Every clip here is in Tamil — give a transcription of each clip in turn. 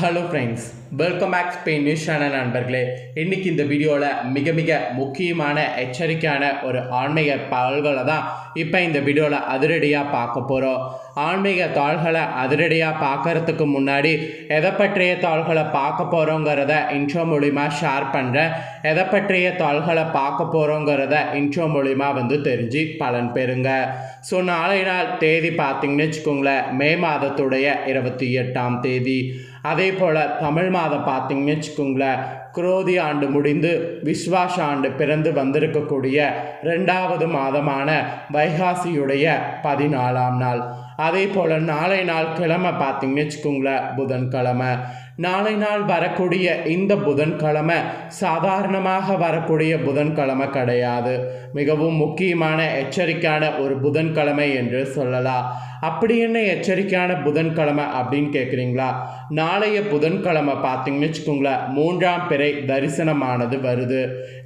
Hello friends welcome back Spain news channel நண்பர்களே. இன்னைக்கு இந்த வீடியோவில் மிக மிக முக்கியமான எச்சரிக்கையான ஒரு ஆன்மீக தாள்களை தான் இப்போ இந்த வீடியோவில் அதிரடியாக பார்க்க போகிறோம் ஆன்மீக தாள்களை அதிரடியாக பார்க்கறதுக்கு முன்னாடி எதை பற்றிய தாள்களை பார்க்க போகிறோங்கிறத இன்ட்ரோ மூலிமா ஷேர் பண்ணுறேன் எதை பற்றிய தாள்களை பார்க்க போகிறோங்கிறத இன்ட்ரோ மூலிமா வந்து தெரிஞ்சு பலன் பெறுங்க. ஸோ நாளை நாள் தேதி பார்த்தீங்கன்னு வச்சுக்கோங்களேன் மே மாதத்துடைய இருபத்தி எட்டாம் தேதி. அதே போல் தமிழ் மாதம் பார்த்தீங்கன்னு வச்சுக்கோங்களேன் குரோதி ஆண்டு முடிந்து விஸ்வாச ஆண்டு பிறந்து வந்திருக்கக்கூடிய ரெண்டாவது மாதமான வைகாசியுடைய பதினாலாம் நாள். அதே போல் நாளை நாள் கிழமை பார்த்தீங்கன்னு வச்சுக்கோங்களேன் புதன்கிழமை. நாளை நாள் வரக்கூடிய இந்த புதன்கிழமை சாதாரணமாக வரக்கூடிய புதன்கிழமை கிடையாது. மிகவும் முக்கியமான எச்சரிக்கையான ஒரு புதன்கிழமை என்று சொல்லலாம். அப்படி என்ன எச்சரிக்கையான புதன்கிழமை அப்படின்னு கேட்குறீங்களா நாளைய புதன்கிழமை பார்த்தீங்கன்னு வச்சுக்கோங்களேன் மூன்றாம் பிறை தரிசனமானது வருது.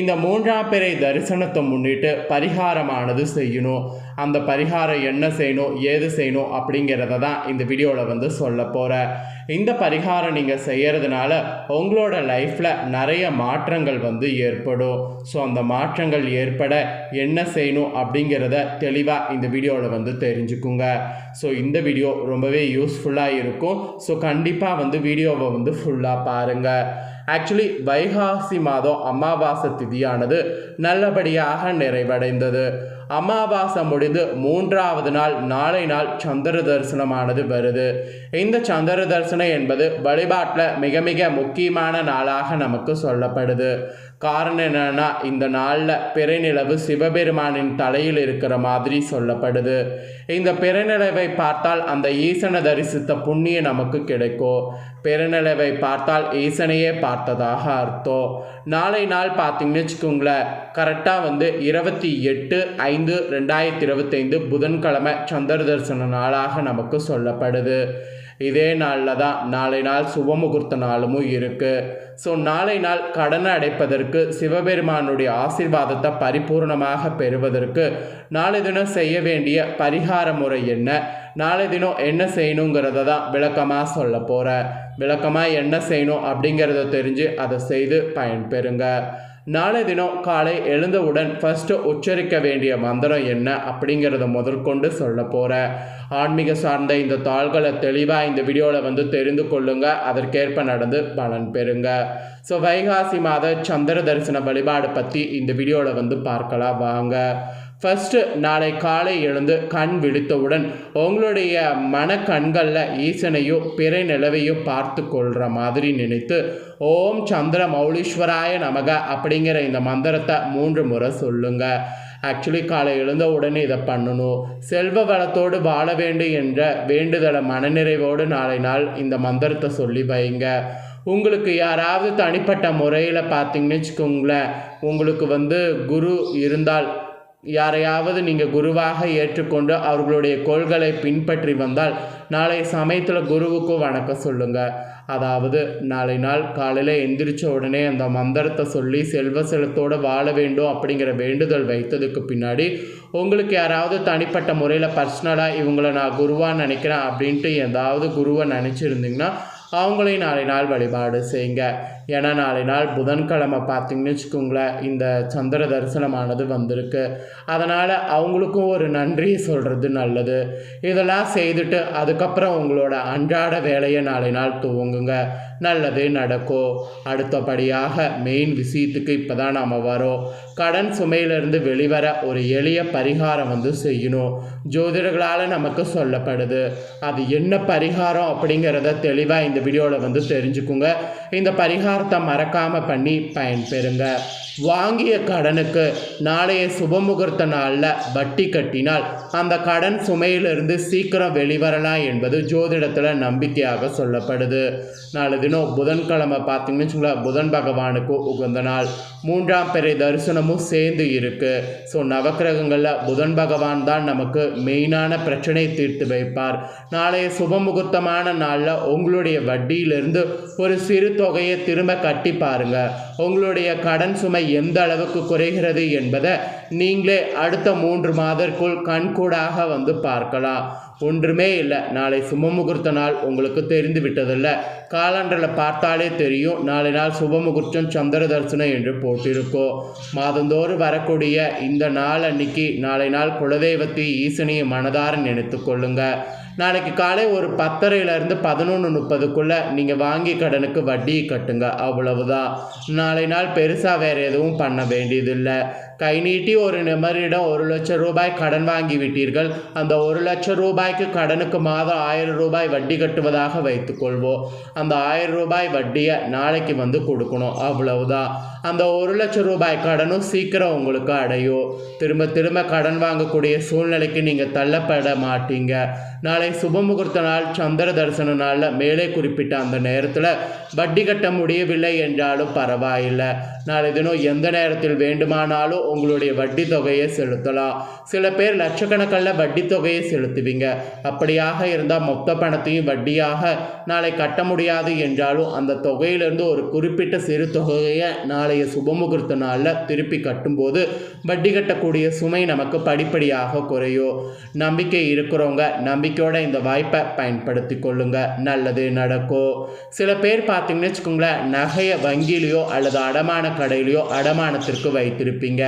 இந்த மூன்றாம் பிறை தரிசனத்தை முன்னிட்டு பரிகாரமானது செய்யணும். அந்த பரிகாரம் என்ன செய்யணும் ஏது செய்யணும் அப்படிங்கிறத தான் இந்த வீடியோவில் வந்து சொல்ல போகிறேன் இந்த பரிகாரம் நீங்கள் செய்கிறதுனால உங்களோட லைஃப்பில் நிறைய மாற்றங்கள் வந்து ஏற்படும். ஸோ அந்த மாற்றங்கள் ஏற்பட என்ன செய்யணும் அப்படிங்கிறத தெளிவாக இந்த வீடியோவில் வந்து தெரிஞ்சுக்குங்க. ஸோ இந்த வீடியோ ரொம்பவே யூஸ்ஃபுல்லாக இருக்கும். ஸோ கண்டிப்பாக வந்து வீடியோவை வந்து ஃபுல்லாக பாருங்கள் ஆக்சுவலி வைகாசி மாதம் அமாவாசை திதியானது நல்லபடியாக நிறைவடைந்தது. அமாவாசை முடிந்து மூன்றாவது நாள் நாளை நாள் சந்திர தரிசனமானது வருது. இந்த சந்திர தரிசனம் என்பது வழிபாட்டில் மிக மிக முக்கியமான நாளாக நமக்கு சொல்லப்படுது. காரணம் என்னன்னா இந்த நாளில் பிறைநிலவு சிவபெருமானின் தலையில் இருக்கிற மாதிரி சொல்லப்படுது. இந்த பிறநிலவை பார்த்தால் அந்த ஈசனை தரிசித்த புண்ணியம் நமக்கு கிடைக்கும். பிறநிலவை பார்த்தால் ஈசனையே பார்த்ததாக அர்த்தம். நாளை நாள் பார்த்தீங்கன்னு வச்சுக்கோங்களேன் கரெக்டாக வந்து இருபத்தி எட்டு ஐந்து ரெண்டாயிரத்தி இருபத்தைந்து புதன்கிழமை சந்திர தரிசன நாளாக நமக்கு சொல்லப்படுது. இதே நாளில் தான் நாளை நாள் சுபமுகூர்த்த நாளும் இருக்குது ஸோ நாளை நாள் கடனை அடைப்பதற்கு சிவபெருமானுடைய ஆசிர்வாதத்தை பரிபூர்ணமாக பெறுவதற்கு நாளை தினம் செய்ய வேண்டிய பரிகார முறை என்ன? நாளை தினம் என்ன செய்யணுங்கிறத தான் விளக்கமாக சொல்ல போகிறேன் விளக்கமாக என்ன செய்யணும் அப்படிங்கிறத தெரிஞ்சு அதை செய்து பயன்பெறுங்க. நாளை தினம் காலை எழுந்தவுடன் ஃபஸ்ட்டு உச்சரிக்க வேண்டிய மந்திரம் என்ன அப்படிங்கிறத முதற்கொண்டு சொல்ல போகிறேன் ஆன்மீக சார்ந்த இந்த தாள்களை தெளிவாக இந்த வீடியோவில் வந்து தெரிந்து கொள்ளுங்க. அதற்கேற்ப நடந்து பலன் பெறுங்க. ஸோ வைகாசி மாத சந்திர தரிசன வழிபாடு பற்றி இந்த வீடியோவில் வந்து பார்க்கலாம். வாங்க. ஃபஸ்ட்டு நாளை காலை எழுந்து கண் விழித்தவுடன் உங்களுடைய மன கண்களில் ஈசனையோ பிற நிலவையோ பார்த்து கொள்கிற மாதிரி நினைத்து ஓம் சந்திர மௌலீஸ்வராய நமக அப்படிங்கிற இந்த மந்திரத்தை மூன்று முறை சொல்லுங்க. ஆக்சுவலி காலை எழுந்த உடனே இதை பண்ணணும். செல்வ வளத்தோடு வாழ வேண்டும் என்ற வேண்டுதலை மனநிறைவோடு நாளை நாள் இந்த மந்திரத்தை சொல்லி வைங்க. உங்களுக்கு யாராவது தனிப்பட்ட முறையில் பார்த்தீங்கன்னு வச்சுக்கோங்களேன் உங்களுக்கு வந்து குரு இருந்தால் யாரையாவது நீங்கள் குருவாக ஏற்றுக்கொண்டு அவர்களுடைய கோள்களை பின்பற்றி வந்தால் நாளை சமயத்தில் குருவுக்கும் வணக்கம் சொல்லுங்கள் அதாவது நாளை நாள் காலையில் எந்திரிச்ச உடனே அந்த மந்திரத்தை சொல்லி செல்வ செல்வத்தோடு வாழ வேண்டும் அப்படிங்கிற வேண்டுதல் வைத்ததுக்கு பின்னாடி உங்களுக்கு யாராவது தனிப்பட்ட முறையில் பர்சனலாக இவங்களை நான் குருவாக நினைக்கிறேன் அப்படின்ட்டு ஏதாவது குருவை நினச்சிருந்தீங்கன்னா அவங்களையும் நாளை நாள் வழிபாடு செய்யுங்க. ஏன்னா நாளை நாள் புதன்கிழமை பார்த்தீங்கன்னு வச்சுக்கோங்களேன் இந்த சந்திர தரிசனமானது வந்திருக்கு. அதனால் அவங்களுக்கும் ஒரு நன்றி சொல்கிறது நல்லது. இதெல்லாம் செய்துட்டு அதுக்கப்புறம் உங்களோட அன்றாட வேலையை நாளை நாள் துவங்குங்க. நல்லது நடக்கும் அடுத்தபடியாக மெயின் விஷயத்துக்கு இப்போ தான் நாம் வரோம். கடன் சுமையிலிருந்து வெளிவர ஒரு எளிய பரிகாரம் வந்து செய்யணும். ஜோதிடர்களால் நமக்கு சொல்லப்படுது. அது என்ன பரிகாரம் அப்படிங்கிறத தெளிவாக இந்த வீடியோவில் வந்து தெரிஞ்சுக்குங்க. இந்த பரிகாரத்தை மறக்காமல் பண்ணி பயன்பெறுங்க. வாங்கிய கடனுக்கு நாளைய சுபமுகூர்த்த நாளில் வட்டி கட்டினால் அந்த கடன் சுமையிலிருந்து சீக்கிரம் வெளிவரலாம் என்பது ஜோதிடத்தில் நம்பிக்கையாக சொல்லப்படுது. நாலு தினம் புதன்கிழமை பார்த்தீங்கன்னு வச்சுங்களேன் புதன் பகவானுக்கு உகந்த நாள். மூன்றாம் பிறை தரிசனமும் சேர்ந்து இருக்குது ஸோ நவக்கிரகங்களில் புதன் பகவான் தான் நமக்கு மெயினான பிரச்சனை தீர்த்து வைப்பார். நாளைய சுபமுகூர்த்தமான நாளில் உங்களுடைய வட்டியிலிருந்து ஒரு சிறு தொகை தொகையை திரும்ப கட்டி பாருங்க. உங்களுடைய கடன் சுமை எந்த அளவுக்கு குறைகிறது என்பதை நீங்களே அடுத்த மூன்று மாதத்திற்குள் கண்கூடாக வந்து பார்க்கலாம். ஒன்றுமே இல்லை. நாளை சுபமுகூர்த்த நாள். உங்களுக்கு தெரிந்து விட்டதில்ல. காலண்டரில் பார்த்தாலே தெரியும். நாளை நாள் சுபமுகூர்த்தம் சந்திர தரிசனம் என்று போட்டிருக்கோம். மாதந்தோறும் வரக்கூடிய இந்த நாள் அன்னைக்கு நாளை நாள் குலதெய்வத்தை ஈசனியை மனதார நினைத்து கொள்ளுங்கள் நாளைக்கு காலை ஒரு பத்தரையிலேருந்து பதினொன்று முப்பதுக்குள்ளே நீங்கள் வாங்கி கடனுக்கு வட்டியை கட்டுங்க. அவ்வளவுதான். நாளை நாள் பெருசாக வேறு எதுவும் பண்ண வேண்டியதில்லை. கை நீட்டி ஒரு நிமரிடம் ஒரு லட்சம் ரூபாய் கடன் வாங்கி விட்டீர்கள். அந்த ஒரு லட்சம் ரூபாய்க்கு கடனுக்கு மாதம் ஆயிரம் ரூபாய் வட்டி கட்டுவதாக வைத்துக்கொள்வோம் அந்த ஆயிரம் ரூபாய் வட்டியை நாளைக்கு வந்து கொடுக்கணும். அவ்வளவுதான். அந்த ஒரு லட்சம் ரூபாய் கடனும் சீக்கிரம் உங்களுக்கு அடையும். திரும்ப திரும்ப கடன் வாங்கக்கூடிய சூழ்நிலைக்கு நீங்கள் தள்ளப்பட மாட்டீங்க. நாளை சுபமுகூர்த்த நாள் சந்திர தரிசன நாளில் மேலே குறிப்பிட்ட அந்த நேரத்தில் வட்டி கட்ட முடியவில்லை என்றாலும் பரவாயில்லை. நாளை தினம் எந்த நேரத்தில் வேண்டுமானாலும் உங்களுடைய வட்டி தொகையை செலுத்தலாம். சில பேர் லட்சக்கணக்கில் வட்டி தொகையை செலுத்துவீங்க. அப்படியாக இருந்தால் மொத்த பணத்தையும் வட்டியாக நாளை கட்ட முடியாது என்றாலும் அந்த தொகையிலிருந்து ஒரு குறிப்பிட்ட சிறு தொகையை நாளைய சுபமுகூர்த்த நாளில் திருப்பி கட்டும்போது வட்டி கட்டக்கூடிய சுமை நமக்கு படிப்படியாக குறையும். நம்பிக்கை இருக்கிறவங்க நம்பிக்கையோட இந்த வாய்ப்பை பயன்படுத்தி கொள்ளுங்க. நல்லது நடக்கும். சில பேர் பார்த்தீங்கன்னு வச்சுக்கோங்களேன் நகையை வங்கியிலையோ அல்லது அடமான கடையிலையோ அடமானத்திற்கு வைத்திருப்பீங்க.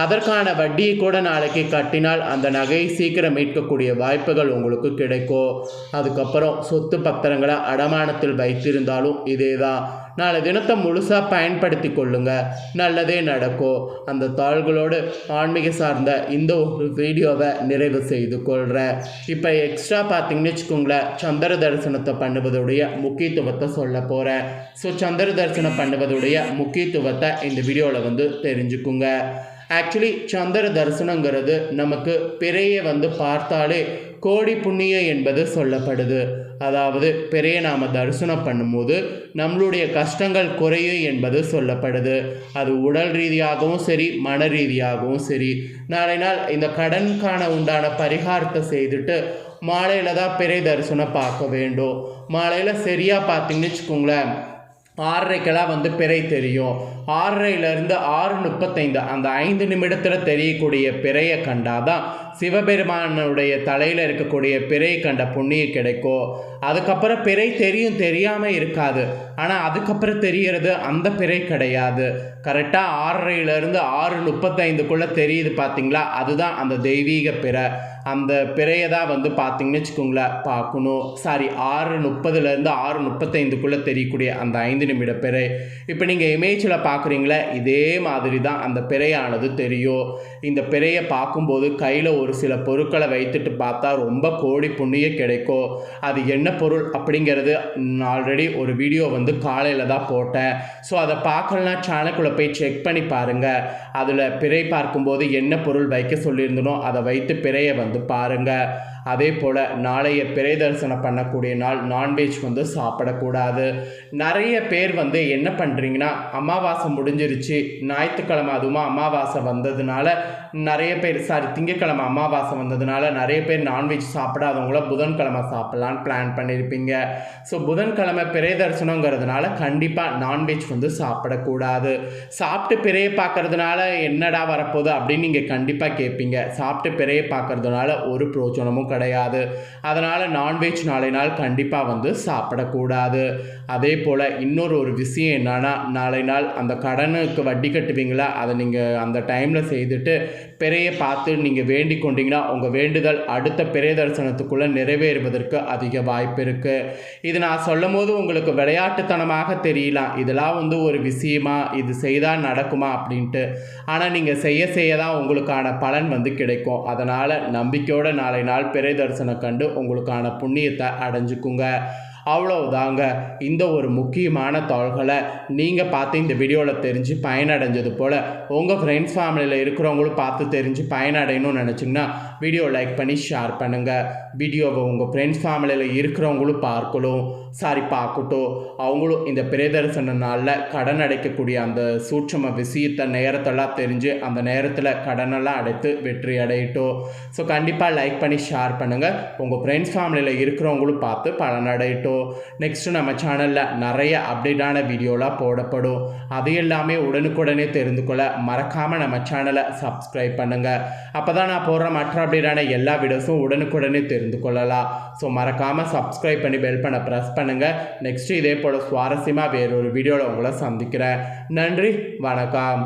அதற்கான வட்டியை கூட நாளைக்கு கட்டினால் அந்த நகையை சீக்கிரம் மீட்கக்கூடிய வாய்ப்புகள் உங்களுக்கு கிடைக்கும். அதுக்கப்புறம் சொத்து பத்திரங்களை அடமானத்தில் வைத்திருந்தாலும் இதே தான் நாளை தினத்தை முழுசாக பயன்படுத்தி கொள்ளுங்க. நல்லதே நடக்கும். அந்த தாள்களோடு ஆன்மீக சார்ந்த இந்த ஒரு வீடியோவை நிறைவு செய்து கொள்கிறேன் இப்போ எக்ஸ்ட்ரா பார்த்தீங்கன்னு வச்சுக்கோங்களேன் சந்திர தரிசனத்தை பண்ணுவதுடைய முக்கியத்துவத்தை சொல்ல போகிறேன் ஸோ சந்திர தரிசனம் பண்ணுவதுடைய முக்கியத்துவத்தை இந்த வீடியோவில் வந்து தெரிஞ்சுக்குங்க. ஆக்சுவலி சந்திர தரிசனங்கிறது நமக்கு பிறையை வந்து பார்த்தாலே கோடி புண்ணியம் என்பது சொல்லப்படுது அதாவது பெரிய நாம் தரிசனம் பண்ணும்போது நம்மளுடைய கஷ்டங்கள் குறையும் என்பது சொல்லப்படுது அது உடல் ரீதியாகவும் சரி மன ரீதியாகவும் சரி நாளை நாள் இந்த கடனுக்கான உண்டான பரிகாரத்தை செய்துட்டு மாலையில் தான் பெரிய தரிசனம் பார்க்க வேண்டும் மாலையில் சரியாக பார்த்தீங்கன்னு வச்சுக்கோங்களேன் ஆறரைக்கெல்லாம் வந்து பிறை தெரியும். ஆறரைலேருந்து ஆறு முப்பத்தைந்து அந்த ஐந்து நிமிடத்தில் தெரியக்கூடிய பிறையை கண்டாதான் சிவபெருமானுடைய தலையில் இருக்கக்கூடிய பிறை கண்ட புண்ணியம் கிடைக்கும். அதுக்கப்புறம் பிறை தெரியும் தெரியாமல் இருக்காது. ஆனால் அதுக்கப்புறம் தெரியறது அந்த பிறை கிடையாது. கரெக்டாக ஆறரையிலேருந்து ஆறு முப்பத்தைந்துக்குள்ளே தெரியுது பார்த்தீங்களா அதுதான் அந்த தெய்வீக பிறை. அந்த பிறையை தான் வந்து பார்த்தீங்கன்னு வச்சுக்கோங்களேன் பார்க்கணும். சாரி ஆறு முப்பதுலேருந்து ஆறு முப்பத்தைந்துக்குள்ளே தெரியக்கூடிய அந்த ஐந்து நிமிட பிறை. இப்போ நீங்கள் இமேஜில் பார்க்குறீங்களே இதே மாதிரி தான் அந்த பிறையானது தெரியும். இந்த பிறையை பார்க்கும்போது கையில் ஒரு சில பொருட்களை வைத்துட்டு பார்த்தா ரொம்ப கோடி புண்ணிய கிடைக்கும். அது என்ன பொருள் அப்படிங்கிறது ஆல்ரெடி ஒரு வீடியோ வந்து காலையில் தான் போட்டேன். ஸோ அதை பார்க்கலனா சேனலுக்குள்ளே போய் செக் பண்ணி பாருங்கள் அதில் பிறை பார்க்கும்போது என்ன பொருள் வைக்க சொல்லியிருந்தனோ அதை வைத்து பிறையை வந்து பாருங்கள் அதே போல் நாளைய பிறை தரிசனம் பண்ணக்கூடிய நாள் நான்வெஜ் வந்து சாப்பிடக்கூடாது. நிறைய பேர் வந்து என்ன பண்ணுறீங்கன்னா அமாவாசை முடிஞ்சிருச்சு ஞாயிற்றுக்கிழமை அதுவும் அமாவாசை வந்ததுனால நிறைய பேர் சாரி திங்கக்கிழமை அமாவாசை வந்ததுனால நிறைய பேர் நான்வெஜ் சாப்பிடாதவங்கள புதன்கிழமை சாப்பிட்லான்னு பிளான் பண்ணியிருப்பீங்க ஸோ புதன்கிழமை பிறை தரிசனங்கிறதுனால கண்டிப்பாக நான்வெஜ் வந்து சாப்பிடக்கூடாது. சாப்பிட்டு பிறையை பார்க்கறதுனால என்னடா வரப்போகுது அப்படின்னு நீங்கள் கண்டிப்பாக கேட்பீங்க. சாப்பிட்டு பிறையை பார்க்கறதுனால ஒரு பிரோஜனமும் கிடையாது. அதனால் நான்வெஜ் நாளை நாள் கண்டிப்பாக வந்து சாப்பிடக்கூடாது. அதே போல் இன்னொரு ஒரு விஷயம் என்னன்னா நாளை நாள் அந்த கடனுக்கு வட்டி கட்டுவீங்களா? அதை நீங்கள் அந்த டைமில் செய்துட்டு பிறையை பார்த்து நீங்கள் வேண்டிக் கொண்டீங்கன்னா உங்கள் வேண்டுதல் அடுத்த பிறை தரிசனத்துக்குள்ளே நிறைவேறுவதற்கு அதிக வாய்ப்பு இருக்குது இது நான் சொல்லும் போது உங்களுக்கு விளையாட்டுத்தனமாக தெரியலாம். இதெல்லாம் வந்து ஒரு விஷயமா? இது செய்தால் நடக்குமா? அப்படின்ட்டு. ஆனால் நீங்கள் செய்ய செய்ய தான் உங்களுக்கான பலன் வந்து கிடைக்கும். அதனால் நம்பிக்கையோடு நாளை நாள் பிறை தரிசனம் கண்டு உங்களுக்கான புண்ணியத்தை அடைஞ்சுக்குங்க. அவ்வளவுதாங்க. இந்த ஒரு முக்கியமான தாள்களை நீங்கள் பார்த்து இந்த வீடியோவில் தெரிஞ்சு பயனடைஞ்சது போல் உங்கள் ஃப்ரெண்ட்ஸ் ஃபேமிலியில் இருக்கிறவங்களும் பார்த்து தெரிஞ்சு பயனடையணும்னு நினச்சிங்கன்னா வீடியோ லைக் பண்ணி ஷேர் பண்ணுங்கள் வீடியோவை உங்கள் ஃப்ரெண்ட்ஸ் ஃபேமிலியில் இருக்கிறவங்களும் பார்க்கணும். சாரி பார்க்கட்டும். அவங்களும் இந்த பிரேதரிசன நாளில் கடன் அடைக்கக்கூடிய அந்த சூட்சம விஷயத்தை நேரத்தெல்லாம் தெரிஞ்சு அந்த நேரத்தில் கடனெல்லாம் அடைத்து வெற்றி அடையட்டும். ஸோ கண்டிப்பாக லைக் பண்ணி ஷேர் பண்ணுங்கள் உங்கள் ஃப்ரெண்ட்ஸ் ஃபேமிலியில் இருக்கிறவங்களும் பார்த்து பலன் அடையட்டும். நெக்ஸ்ட்டு நம்ம சேனலில் நிறைய அப்டேட்டான வீடியோலாம் போடப்படும். அது எல்லாமே உடனுக்குடனே தெரிந்து கொள்ள மறக்காமல் நம்ம சேனலை சப்ஸ்கிரைப் பண்ணுங்கள் அப்போ தான் நான் போடுற மற்ற அப்படின்னா எல்லா வீடியோஸும் உடனுக்குடனே தெரிந்து கொள்ளலாம். ஸோ மறக்காமல் சப்ஸ்கிரைப் பண்ணி பெல் பண்ண ப்ரெஸ் பண்ணுங்கள் நெக்ஸ்ட்டு இதே போல் சுவாரஸ்யமாக வேறொரு வீடியோவில் உங்களை சந்திக்கிறேன். நன்றி வணக்கம்.